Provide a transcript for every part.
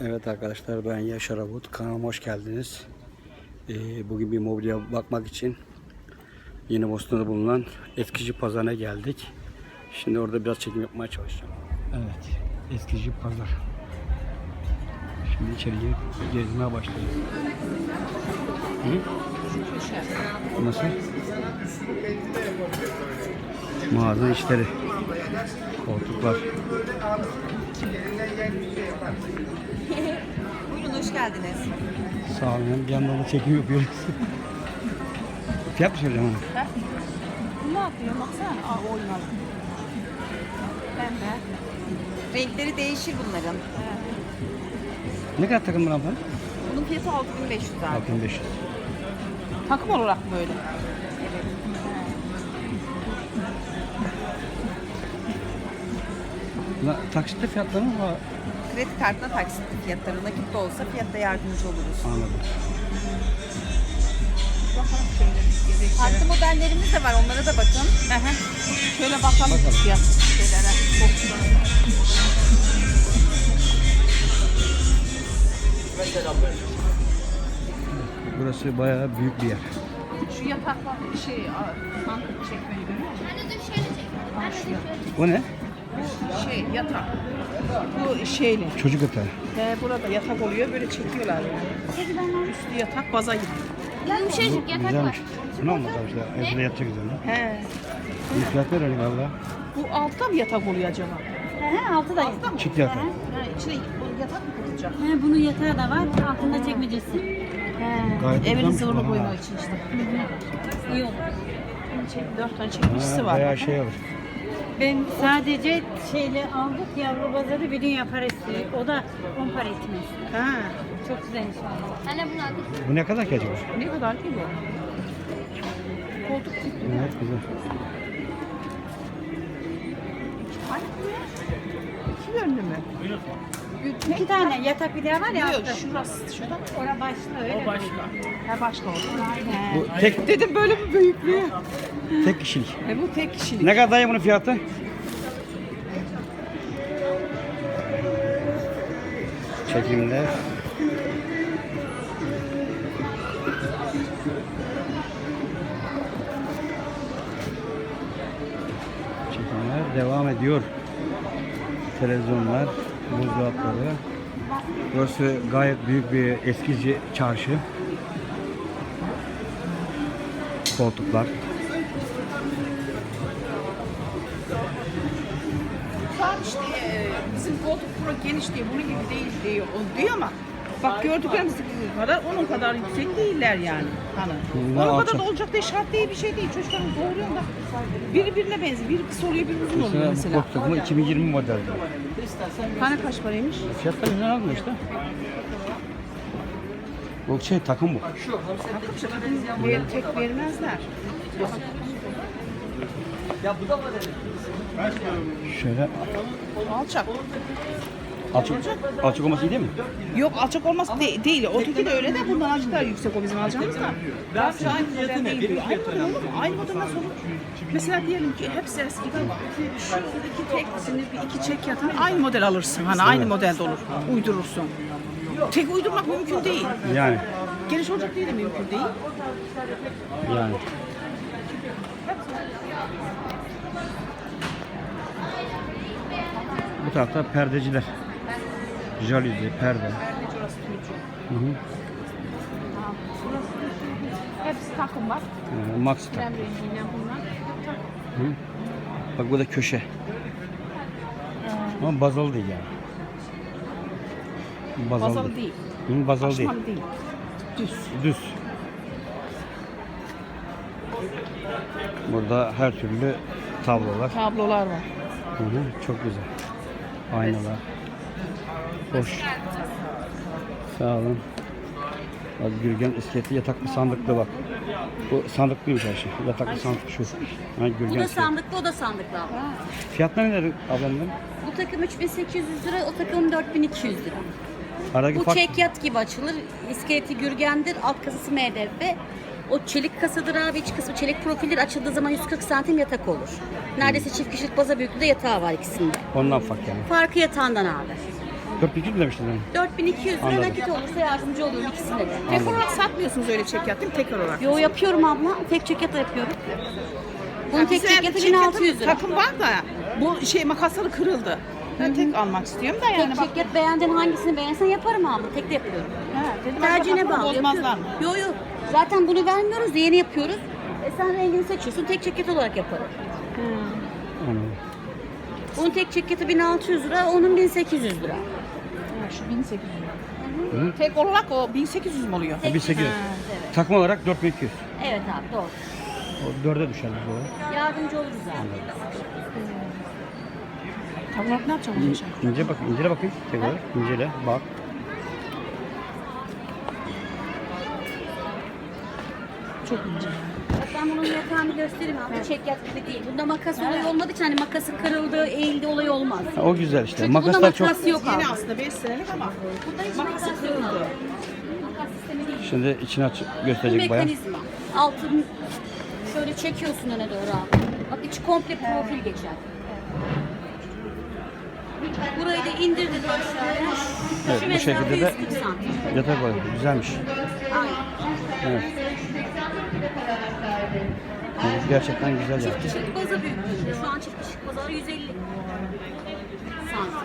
Evet arkadaşlar ben Yaşar Avut. Kanalıma hoş geldiniz. Ee, bugün bir mobilya bakmak için Yeni Bosna'da bulunan Eskici Pazarı'na geldik. Şimdi orada biraz çekim yapmaya çalışacağım. Evet, Eskici Pazar. Şimdi içeriye gezmeye başlayalım. Nasıl? Mağaza işleri. Koltuklar. Buyurun hoş geldiniz. Sağ olun. Bir yandan da çekim yapıyoruz. Fiyat mı söyleyeceğim ona? Ne yapıyor baksana. Aa oynar. Pembe. Renkleri değişir bunların. Ne kadar takım abla? Bunun fiyatı 6500 lira. 6500. Takım olarak mı öyle? La, taksitle fiyatları mı var? Kredi kartına taksitli fiyatları. Nakit de olsa fiyatta yardımcı oluruz. Anladım. Farklı modellerimiz de var. Onlara da bakın. Şöyle bakalım, fiyat şeylere. Burası bayağı büyük bir yer. Şu yataklar şey, mantık çekmeyi görüyor musun? Ha, şu yatak. O ne? Şey, yatak. Bu şeyle. Çocuk yatağı. He, burada yatak oluyor böyle çekiyorlar yani. Üstü yatak baza gibi. Yumuşacık yatak var. Güzelmiş. Bunu almadı işte. Evde yatacak üzerine. He. Bu fiyat ne öyle valla? Bu altta mı yatak oluyor acaba? He, altı da Altta mı? Çift yatak. Ha, içine yatak mı katılacak? He, bunun yatağı da var. Altında çekmecesi. He. Gayet Evin güzelmiş zıvırını bu, koymak ha. için işte. İyi olur. Çek, dört tane çekmişsi Ha, var. Bayağı şey olur. Ben sadece şeyle aldık yavru bazarı bir dünya parası. O da 10 para etmez. Ha. Çok güzelmiş valla. Anne bunu aldık. Bu ne kadar ki acaba? Ne kadar ki bu? Koltuk tipi. Evet güzel. Ay, İki yönlü mü? İki tane yatak bir var ya Yok, altta. şurası, şurada. Ora başlı öyle. O başka. Ha başka oldu. He. Bu tek Dedim böyle bir büyüklüğü. tek kişilik. E bu tek kişilik. Ne kadar dayı bunun fiyatı? Çekimler. Çekimler devam ediyor. Televizyonlar, buzdolapları. Burası gayet büyük bir eskici çarşı. Koltuklar. İşte e, bizim koltuk pro geniş diye bunun gibi değil diyor, diyor ama bak gördüklerimiz kadar onun kadar yüksek değiller yani. Hani. Onun kadar da olacak diye şart değil bir şey değil. Çocukların doğuruyor da biri birine benziyor. Biri kısa oluyor, biri uzun oluyor mesela. koltuk takımı 2020 model. Tane kaç paraymış? Fiyatlar güzel almıyor işte. Bu şey takım bu. Takım işte takım ver, tek vermezler. Şöyle Alçak. Açık, açık olması iyi değil mi? Yok alçak olması de- değil. O teki de öyle de bundan azıcık daha yüksek o bizim alacağımız da. Daha şu aynı model değil diyor. Aynı model olur mu? Aynı model nasıl olur? Mesela diyelim ki hepsi eski. Şu iki tek, şimdi bir iki çek yatan aynı model alırsın. Hani aynı modelde olur. Uydurursun. Tek uydurmak mümkün değil. Yani. Geniş olacak diye de mümkün değil. Yani. Bu tarafta perdeciler. Jalüzi, perde. Hı hı. Hepsi takım var. Ee, Max tak. Krem rengiyle bunlar. Hı. Bak bu da köşe. Ama bazalı değil yani. Bazalı, Bazalı değil. Hı, bazalı değil. Değil. Düz. Düz. Burada her türlü tablolar. Tablolar var. Hı hı, çok güzel. Aynalar. Hoş. Sağ olun. Az Gürgen iskeleti yataklı sandıklı bak. Bu sandıklıymış her şey. Yataklı sandık şu. Ha, Bu da sandıklı, o da sandıklı abi. Fiyatlar neler ablamın? Bu takım 3800 lira, o takım 4200 lira. Aradaki Bu fark çek yat gibi açılır. İskeleti gürgendir, alt kasası MDF. O çelik kasadır abi, iç kısmı çelik profildir. Açıldığı zaman 140 santim yatak olur. Neredeyse çift kişilik baza büyüklüğünde yatağı var ikisinde. ondan fark yani. Farkı yatağından abi. 4200 mi demiştin yani? 4200 lira Anladım. nakit olursa yardımcı oluyorum ikisine de. Tek olarak satmıyorsunuz öyle çekyat değil mi? Tek olarak. Yo yapıyorum abla. Tek çekyat da yapıyorum. Bunun tek Bize çekyatı çekyatın 1600 lira. Takım var da bu şey makasları kırıldı. Ben tek almak istiyorum da yani Tek bak. çekyat beğendin hangisini beğenirsen yaparım abla. Tek de yapıyorum. Ha, dedim Tercihine bağlı. Bozmazlar mı? Yo yo. Zaten bunu vermiyoruz. Yeni yapıyoruz. E sen rengini seçiyorsun. Tek çekyat olarak yaparım. Anladım. Bunun tek çekyatı 1600 lira, onun 1800 lira. Şu 1800 lira. Tek olarak o 1800 mü oluyor? Ha, 1800. Ha, Takma olarak 4200. Evet abi doğru. O 4'e düşer bu. Yardımcı oluruz abi. Tam olarak ne yapacağım hocam? İnce bak, incele bakayım. Tekrar incele, bak. Çok ince. Bak ben bunun yatağını göstereyim abi. Çekyat gibi değil. Bunda makas olayı olmadığı için hani makası kırıldı, eğildi olayı olmaz. Ha, o güzel işte. Çünkü bunda Makaslar çok... makas yok abi. Yeni aslında 5 senelik ama Bunda hiç makası makas kırıldı. Makas sistemi değil. Şimdi içini aç gösterecek bayan. mekanizma. Altını şöyle çekiyorsun öne doğru abi. Bak içi komple profil geçer. Burayı da indirdin aşağıya. Evet, bu mesafe şekilde de 140 santim. yatak var. Güzelmiş. Aynen. Evet. Evet, Gerçekten güzel Çift yaptı. kişilik baza büyüklüğünde. Şu an çift kişilik bazaları 150 santim.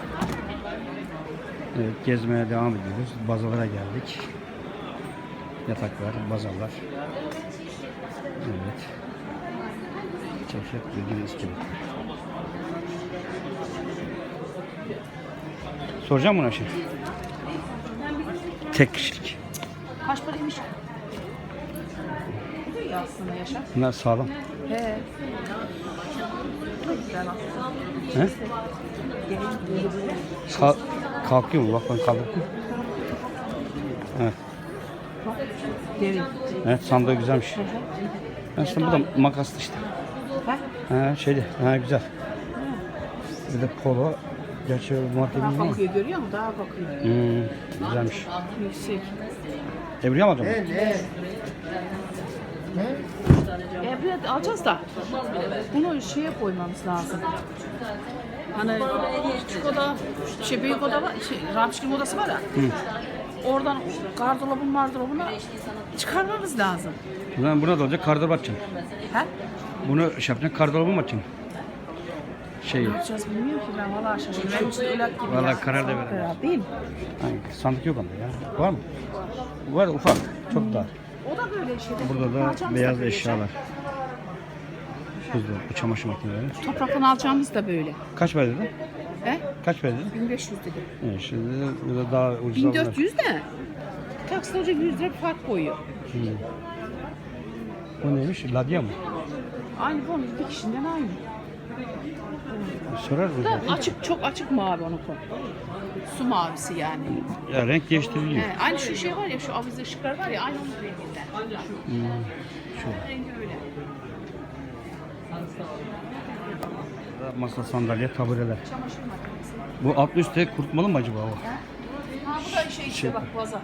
Evet, gezmeye devam ediyoruz. Bazalara geldik. Yataklar, bazalar. Evet. Çeşit bildiğiniz gibi. Soracağım buna şimdi. Tek kişilik. Kaç paraymış? Bu da iyi aslında Yaşar. Bunlar sağlam. He. He? Ka- kalkıyor mu? Bak ben kaldırdım. Evet. Derin. Evet sandığı güzelmiş. Aslında bu da makaslı işte. Ha şeydi. Ha güzel. Bir de polo. Gerçi bu marka Daha bilmiyorum. bakıyor görüyor musun? Daha bakıyor. Hmm, güzelmiş. Yüksek. Ebru'ya mı alacağım? E alacağız da bunu şeye koymamız lazım. Hani küçük oda, şey büyük oda var, şey, Ramşkin odası var ya. Oradan gardırobun mardırobunu çıkarmamız lazım. Buradan buna da olacak. Kardolabı açacaksın. He? Bunu şey yapacaksın. Kardolabı mı açacaksın? Şey, Ne yapacağız bilmiyorum ki ben valla şaşırdım. Benim için öyle gibi Vallahi ya. karar da. Herhalde Değil mi? hani sandık yok onda ya. Var mı? Var ufak. Çok dar. O da böyle şeyde. Burada da beyaz böyle eşyalar. Buzdolabı, çamaşır makineleri. Topraktan alacağımız da böyle. Kaç para dedin? He? Kaç para dedin? 1500 dedi. Evet, şimdi burada daha ucuz olanlar. 1400 de. Takside hoca 100 lira fark koyuyor. Bu neymiş? Ladya mı? Aynı bu bir kişiden aynı. Sorar mı? Da açık çok açık mavi onun konu. Su mavisi yani. Ya renk değiştiriliyor. He, aynı şu şey var ya şu avize ışıklar var ya aynı onun renginden. Şu. Rengi öyle. Masa, sandalye, tabureler. Çamaşır makinesi. Bu alt üstte kurutmalı mı acaba o? Ha bu da şey işte bak vaza.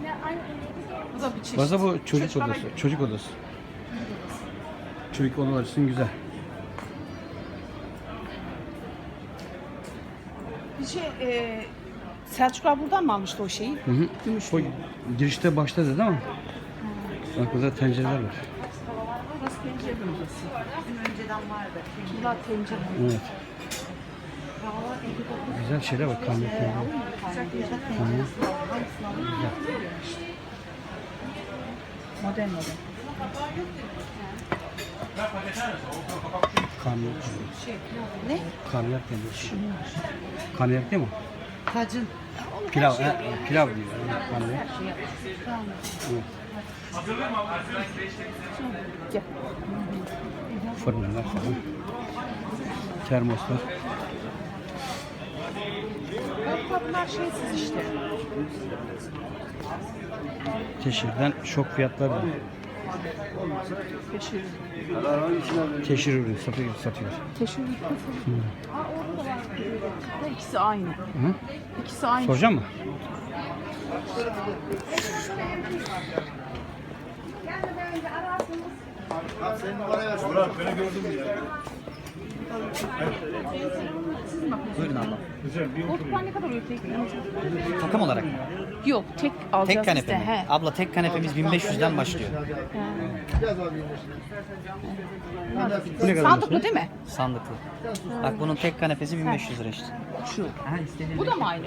Bu da bir çeşit. Bazen bu çocuk odası. Çocuk odası. Çocuk odalar için güzel. Şey e, Selçuklar buradan mı almıştı o şeyi? Hı hı. Gümüş O girişte başta dedi ama. Bak burada tencereler var. Burası tencere bölgesi. Bizim önceden vardı. Bunlar tencere. Evet. Güzel şeyler var. Kahve tencere. Modern modern. Karnıyarık. Ne? Karnıyarık tenceresi. Karnıyarık değil mi? Kacın. Pilav. He, pilav diyor. Karnıyarık. Evet. Fırınlar falan. Termoslar. Bunlar şeysiz işte. Teşhirden şok fiyatlar var. Teşhir. Teşhir ürün satıyor, satıyor. Teşhir. Var. Bu ikisi aynı. Hı? İkisi aynı. Soracağım mı? Buyurun abla. Koltuklar ne kadar oluyor tek? Takım olarak mı? Yok tek alacağız Tek kanepe mi? He. Abla tek kanepemiz 1500'den başlıyor. Bu ne kadar? Sandıklı değil mi? Sandıklı. Bak bunun tek kanepesi 1500 lira işte. Şu. Bu da mı aynı?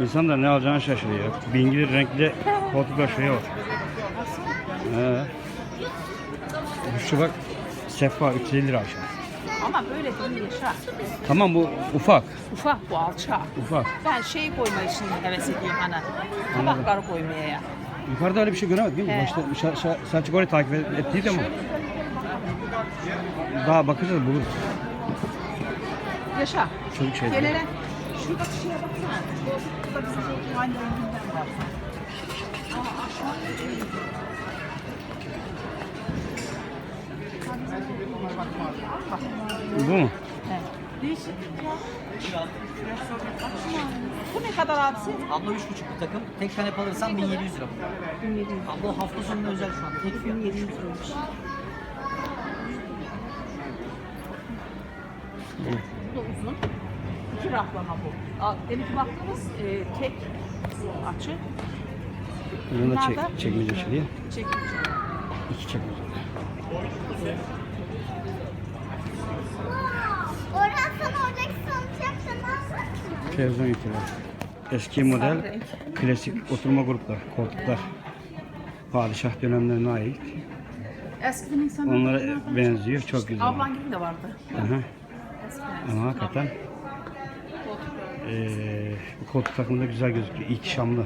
İnsan da ne alacağını şaşırıyor. Bingili renkli koltuklar şuraya bak. He. Şu bak sefa 350 lira aşağı. Ama böyle değil yaşa. Tamam bu ufak. Ufak bu alça. Ufak. Ben şey koyma için heves ediyorum hani. Tabakları koymaya ya. Yukarıda öyle bir şey göremedik değil mi? He. Başta Şa- Şa- Selçuk orayı takip et- ettiydi ama. Daha bakacağız buluruz. Yaşa. Çocuk şey. Gel hele. Şuradaki şeye baksana. Burada bizim koltuğun aynı renginden var. Ama aşağı Bu mu? He. Değişik ya. Bu ne kadar abisi? Abla 3,5 bir takım. Tek kanepe alırsan 1700 lira. 1700. Abla hafta sonuna özel şu an. Tek fiyat. 1700 liraymış. Bu da uzun. İki rahlama bu. Demek ki baktığımız e, tek açı Bunu da çek, çekmece şuraya. çekici. İki çekmece. Orhan sana oradaki. Televizyon itibar. Eski model klasik oturma gruplar, koltuklar. Padişah dönemlerine ait. Eskiden insanlar Onlara benziyor. Çok güzel. Ablan gibi de vardı. Aha. Ama hakikaten eee bu koltuk takımı da güzel gözüküyor. İhtişamlı.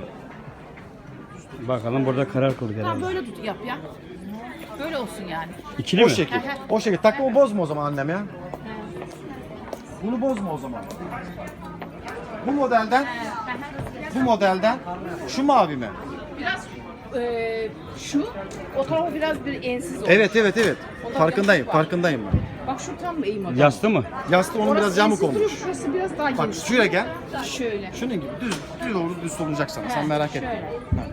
Bakalım burada karar kıldık Tamam herhalde. böyle tut yap ya. Böyle olsun yani. İkili O mi? şekil. O şekil. Takımı bozma o zaman annem ya. Bunu bozma o zaman. Bu modelden bu modelden şu mavi mi? Biraz eee şu o tarafa biraz bir ensiz oldu. Evet evet evet. Farkındayım. var. Farkındayım ben. Bak şu tam iyi model. Yastı mı? Yastığı onun Orası biraz yamuk ensiz duruyor, olmuş. Şurası biraz daha Bak geniş. şuraya gel. Şöyle. Şunun gibi düz düz doğru düz olacak sana. Sen merak şöyle. etme.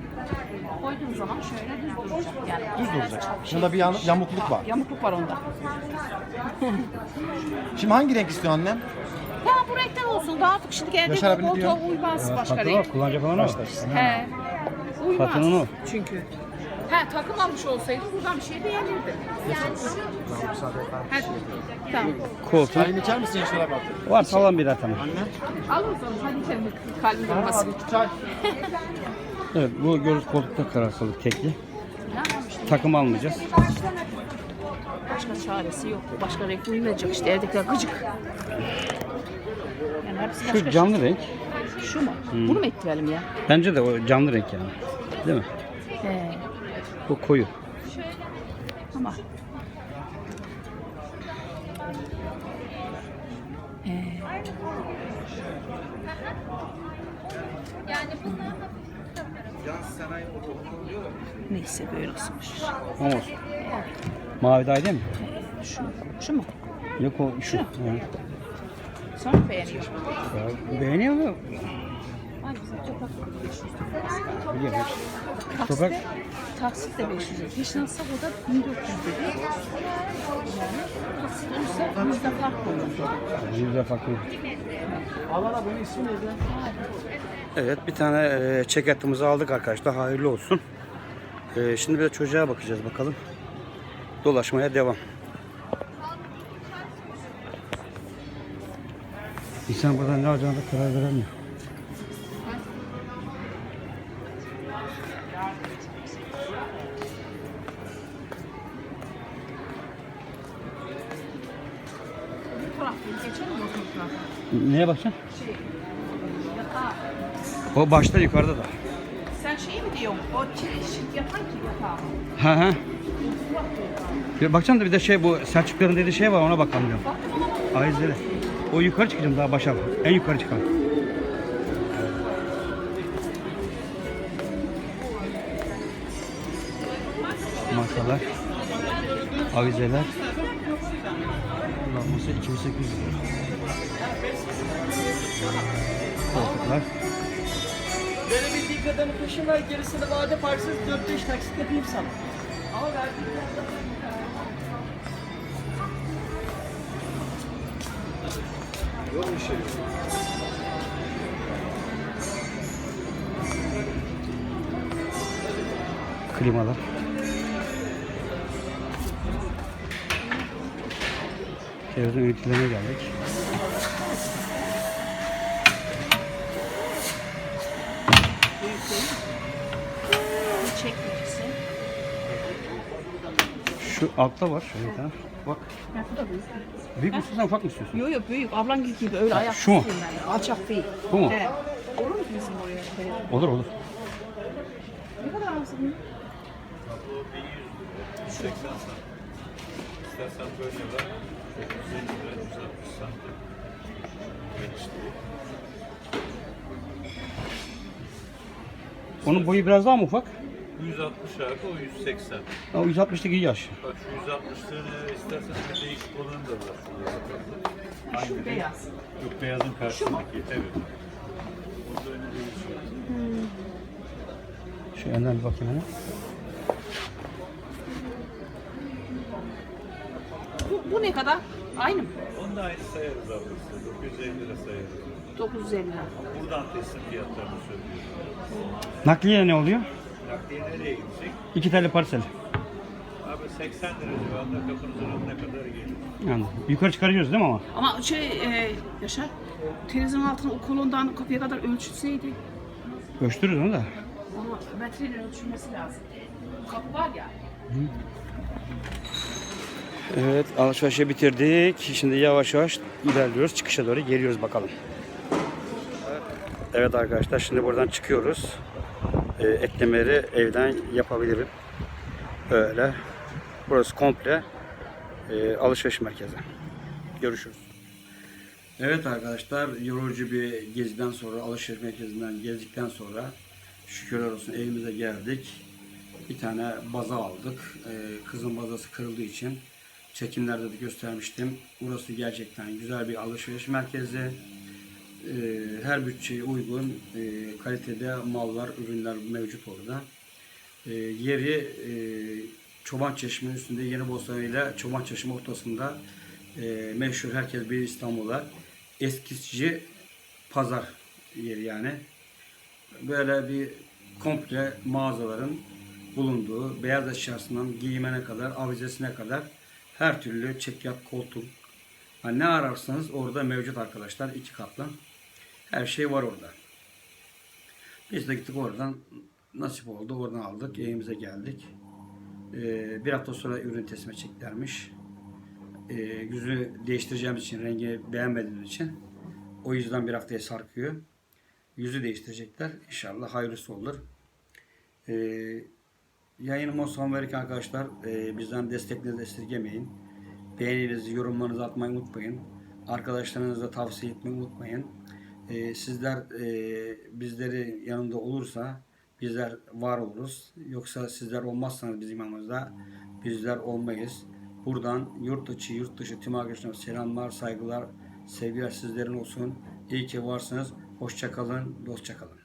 Koyduğun zaman şöyle düz duracak yani. Düz duracak. Bunda bir yan- yamukluk var. Yamukluk var onda. Şimdi hangi renk istiyor annem? Tamam bu renkten olsun. Daha artık şimdi geldi Yaşar abi ne koltuğa diyor? uymaz başka Takımı renk. kullanacak olan o. He. Uymaz. Satın onu. Çünkü. He takım almış olsaydı buradan bir şey beğenirdim. He, tamam. Koltuk. Çayını içer misin Yaşar abi? Var sağlam bir atamı. Al o zaman hadi kendi kalbim durmasın. Çay. Evet bu görüş koltukta karar kıldık tekli. Takım almayacağız. Başka çaresi yok. Başka renk uymayacak işte evdekiler gıcık. Yani hepsi başka Şu canlı renk. şey. Şu mu? Bunu mu ettirelim ya? Bence de o canlı renk yani. Değil mi? Bu koyu. Ama Ee, Neyse böyle olsunmuş. Ama olsun. Mavi daha değil mi? Şu, şu mu? Yok o şu. Ha. Sen mi beğeniyorsun? Ya, beğeniyor mu? Ay. Biliyorum. Taksit Topak- de, taksit de 500 lira. Hiç nasılsa burada 1400 dedi. Yani taksit olursa yüzde fark olur. Yüzde farklı. Evet bir tane e, çeketimizi aldık arkadaşlar. Hayırlı olsun. E, şimdi bir de çocuğa bakacağız bakalım. Dolaşmaya devam. İnsan buradan ne alacağına da karar veremiyor. Neye bakacaksın? O başta yukarıda da. Sen şey mi diyorsun? O çeşit yatan ki yatağı. Ha ha. Bir bakacağım da bir de şey bu Selçukların dediği şey var ona bakalım diyorum. Ayizleri. O yukarı çıkacağım daha başa. En yukarı çıkalım. Masalar. Avizeler. Ulan masa 2800 lira. Koltuklar. İlk adamı peşin ver gerisini vade parçasız 4-5 taksit yapayım sana. Ama verdiğin fiyatlar Klimalar. Televizyon ünitelerine geldik. Şu altta var. Şöyle tane. Bak. Ya bu da büyük. Büyük müsün sen ufak mı istiyorsun? Yok yok büyük. Ablan gibi öyle ayak şu mu? istiyorum ben. Alçak değil. Bu mu? He. Olur mu bizim oraya? Olur olur. Ne kadar alsın? Onun boyu biraz daha mı ufak? 160 abi o 180. O 160'lık iyi yaş. Bak şu 160'lığını istersen bir değişik olanı da var. şurada bakalım. Şu beyaz. Yok beyazın karşısındaki. Evet. Öyle değişiyor. Şu önden bir bakayım hele. Bu, bu ne kadar? Aynı mı? Onu da aynı sayarız abi. size. 950 lira sayarız. 950 lira. Buradan teslim fiyatlarını söylüyorum. Nakliye ne oluyor? Nakliye nereye gidecek? İki tane parsel. Abi 80 lira civarında kapınızın önüne kadar gelir. Anladım. Yukarı çıkarıyoruz değil mi ama? Ama şey e, Yaşar, televizyonun altına o kolondan kapıya kadar ölçülseydi. Ölçtürürüz onu da. Ama metreyle ölçülmesi lazım. Kapı var ya. Evet alışverişi bitirdik. Şimdi yavaş yavaş ilerliyoruz. Çıkışa doğru geliyoruz bakalım. Evet arkadaşlar şimdi buradan çıkıyoruz. Ee, eklemeleri evden yapabilirim. Öyle. Burası komple e, alışveriş merkezi. Görüşürüz. Evet arkadaşlar yorucu bir geziden sonra alışveriş merkezinden gezdikten sonra şükürler olsun evimize geldik. Bir tane baza aldık. Ee, kızın bazası kırıldığı için çekimlerde de göstermiştim. Burası gerçekten güzel bir alışveriş merkezi. Ee, her bütçeye uygun e, kalitede mallar, ürünler mevcut orada. Ee, yeri e, Çoban Çeşme üstünde Yeni Bostan ile Çoban Çeşme ortasında e, meşhur herkes bir İstanbul'a eskici pazar yeri yani. Böyle bir komple mağazaların bulunduğu beyaz eşyasından giyimine kadar, avizesine kadar her türlü çekyat, koltuk yani ne ararsanız orada mevcut arkadaşlar iki katlı. Her şey var orada. Biz de gittik oradan nasip oldu. Oradan aldık. Evimize geldik. Ee, bir hafta sonra ürün teslim edeceklermiş. Ee, yüzünü değiştireceğimiz için, rengi beğenmediğimiz için o yüzden bir haftaya sarkıyor. Yüzü değiştirecekler. İnşallah hayırlısı olur. Ee, yayınıma son verirken arkadaşlar e, bizden desteklerinizi esirgemeyin. Beğeninizi, yorumlarınızı atmayı unutmayın. Arkadaşlarınıza tavsiye etmeyi unutmayın. Ee, sizler e, bizleri yanında olursa bizler var oluruz. Yoksa sizler olmazsanız bizim yanımızda bizler olmayız. Buradan yurt içi, yurt dışı tüm arkadaşlarıma selamlar, saygılar, sevgiler sizlerin olsun. İyi ki varsınız. Hoşça kalın, dostça kalın.